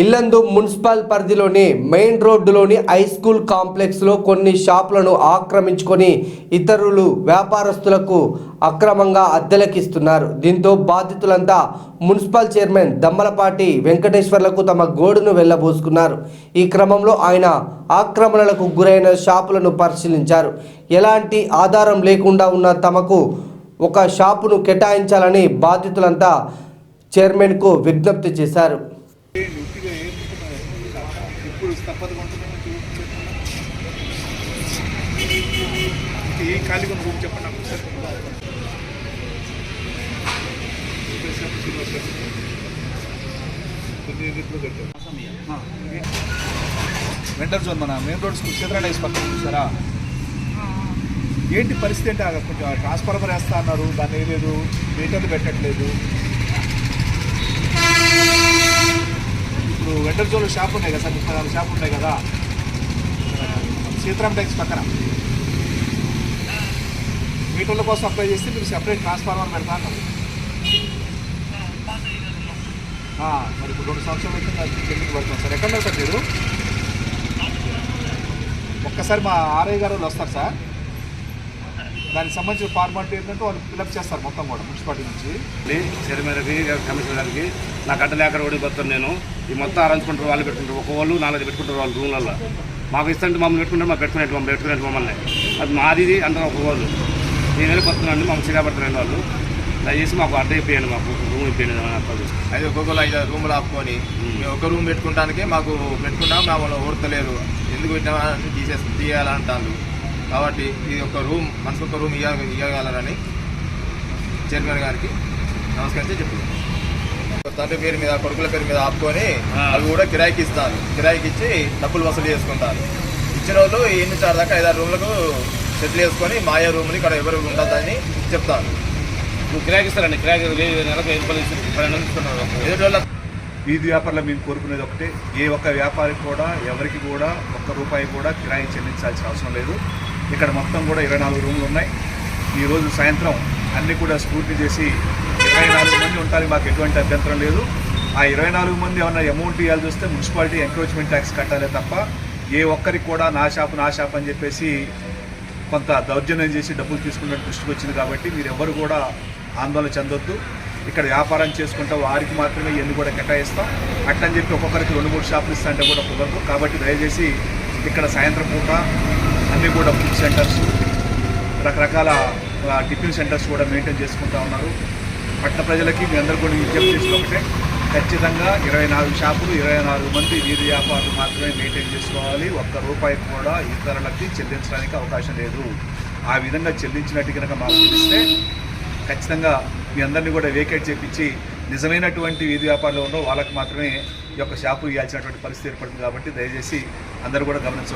Yellandu municipal పరిధిలోని main రోడ్డులోని high school కాంప్లెక్స్లో కొన్ని షాపులను ఆక్రమించుకొని ఇతరులు వ్యాపారస్తులకు అక్రమంగా అద్దెలకిస్తున్నారు. దీంతో బాధితులంతా మున్సిపల్ చైర్మన్ దమ్మలపాటి వెంకటేశ్వర్లకు తమ గోడును వెళ్ళబోసుకున్నారు. ఈ క్రమంలో ఆయన ఆక్రమణలకు గురైన షాపులను పరిశీలించారు. ఎలాంటి ఆధారం లేకుండా ఉన్న తమకు ఒక షాపును కేటాయించాలని బాధితులంతా చైర్మన్కు విజ్ఞప్తి చేశారు. ఇప్పుడు తప్పదు కొంటున్నాను ఏ ఖాళీగా ఉన్న రూమ్ చెప్పండి నాకు సార్. వెంటర్ జోన్ మన మెయిన్ రోడ్ స్కూల్ చిత్రాలైస్ పక్కన చూసారా? ఏంటి పరిస్థితి అంటే ఆ కొంచెం ట్రాన్స్ఫార్మర్ వేస్తా అన్నారు దాన్ని వేయలేదు మీటర్లు పెట్టట్లేదు. ఇప్పుడు వెంటర్ షాప్ ఉన్నాయి కదా సార్? ముప్పై నాలుగు షాప్ ఉన్నాయి కదా? సీతారాం ట్యాక్స్ పక్కన. మీటర్ల కోసం అప్లై చేస్తే మీరు సెపరేట్ ట్రాన్స్ఫార్మర్ పెడతా మరి ఇప్పుడు రెండు సంవత్సరాలు అయితే నాకు పడుతున్నాం పడుతుంది సార్? ఎక్కడ సార్ మీరు? ఒక్కసారి మా ఆర్ఐ గారు వాళ్ళు వస్తారు సార్. దానికి సంబంధించిన ఫార్మాలిటీ ఏంటంటే వాళ్ళు ఫిలప్ చేస్తారు మొత్తం కూడా మున్సిపాలిటీ నుంచి. చైర్మన్కి కమిషనర్కి నా నాకు అడ్డ లేక ఓడిపోతాను నేను. ఈ మొత్తం అరేంజ్మెంట్ వాళ్ళు పెట్టుకుంటారు. ఒక వాళ్ళు నాలుగు పెట్టుకుంటారు వాళ్ళు రూమ్లలో మాకు ఇస్తుంటే మమ్మల్ని పెట్టుకుంటారు మాకు పెట్టుకునేట్టు మమ్మల్ని పెట్టుకునేట్టు మమ్మల్ని. అది మాది అందరూ ఒక వాళ్ళు. నేను వెళ్ళిపోతున్నాను మమ్మల్ని సిగాపడుతున్నాను వాళ్ళు. దయచేసి మాకు అడ్డ ఇప్పియండి మాకు రూమ్ నాకు అది ఒక్కొక్కరు ఐదు రూములు ఆపుకొని మేము ఒక రూమ్ పెట్టుకుంటానికి మాకు పెట్టుకుంటాం మమ్మల్ని ఓడతలేరు ఎందుకు పెట్టినా అని తీసేసి తీయాలంటారు కాబట్టి ఇది ఒక రూమ్ మనసు ఒక రూమ్ ఇయ్య ఇవ్వగలరని చైర్మన్ గారికి నమస్కరించి చెప్తున్నాను తండ్రి పేరు మీద కొడుకుల పేరు మీద ఆపుకొని. అవి కూడా కిరాయికి ఇస్తారు. కిరాయికి ఇచ్చి డబ్బులు వసూలు చేసుకుంటారు. ఇచ్చిన వాళ్ళు ఎన్ని చార్ దాకా ఐదారు రూమ్లకు సెటిల్ చేసుకొని మాయా రూమ్లు ఇక్కడ ఎవరు ఉండదని చెప్తారు. నువ్వు కిరాయికి ఇస్తారండి. కిరాయికి ఎదుటి వాళ్ళ వీధి వ్యాపారులు మేము కోరుకునేది ఒకటే ఏ ఒక్క వ్యాపారికి కూడా ఎవరికి కూడా ఒక్క రూపాయి కూడా కిరాయి చెల్లించాల్సిన అవసరం లేదు. ఇక్కడ మొత్తం కూడా ఇరవై నాలుగు రూములు ఉన్నాయి. ఈరోజు సాయంత్రం అన్ని కూడా స్ఫూర్తి చేసి ఇరవై నాలుగు మంది ఉంటారు మాకు ఎటువంటి అభ్యంతరం లేదు. ఆ ఇరవై నాలుగు మంది ఏమన్నా అమౌంట్ ఇవ్వాల్సి వస్తే మున్సిపాలిటీ ఎంక్రోచ్మెంట్ ట్యాక్స్ కట్టాలి తప్ప ఏ ఒక్కరికి కూడా నా షాప్ నా షాప్ అని చెప్పేసి కొంత దౌర్జన్యం చేసి డబ్బులు తీసుకున్నట్టు దృష్టికి వచ్చింది కాబట్టి మీరు ఎవరు కూడా ఆందోళన చెందొద్దు. ఇక్కడ వ్యాపారం చేసుకుంటే వారికి మాత్రమే ఇవన్నీ కూడా కేటాయిస్తాం. అట్లని చెప్పి ఒక్కొక్కరికి రెండు మూడు షాపులు ఇస్తా అంటే కూడా కుదరదు. కాబట్టి దయచేసి ఇక్కడ సాయంత్రం పూట అన్నీ కూడా ఫుడ్ సెంటర్స్ రకరకాల టిఫిన్ సెంటర్స్ కూడా మెయింటైన్ చేసుకుంటా ఉన్నారు. పట్టణ ప్రజలకి మీ అందరూ కూడా విజ్ఞప్తి చేసిన ఒకటే ఖచ్చితంగా ఇరవై నాలుగు షాపులు ఇరవై నాలుగు మంది వీధి వ్యాపారులు మాత్రమే మెయింటైన్ చేసుకోవాలి. ఒక్క రూపాయి కూడా ఇతరులకి చెల్లించడానికి అవకాశం లేదు. ఆ విధంగా చెల్లించినట్టు కనుక మాకు తెలిస్తే ఖచ్చితంగా మీ అందరినీ కూడా వేకేట్ చేపించి నిజమైనటువంటి వీధి వ్యాపారంలో ఉన్న వాళ్ళకి మాత్రమే ఈ యొక్క షాపు ఇవ్వాల్సినటువంటి పరిస్థితి ఏర్పడుతుంది కాబట్టి దయచేసి అందరూ కూడా గమనించవచ్చు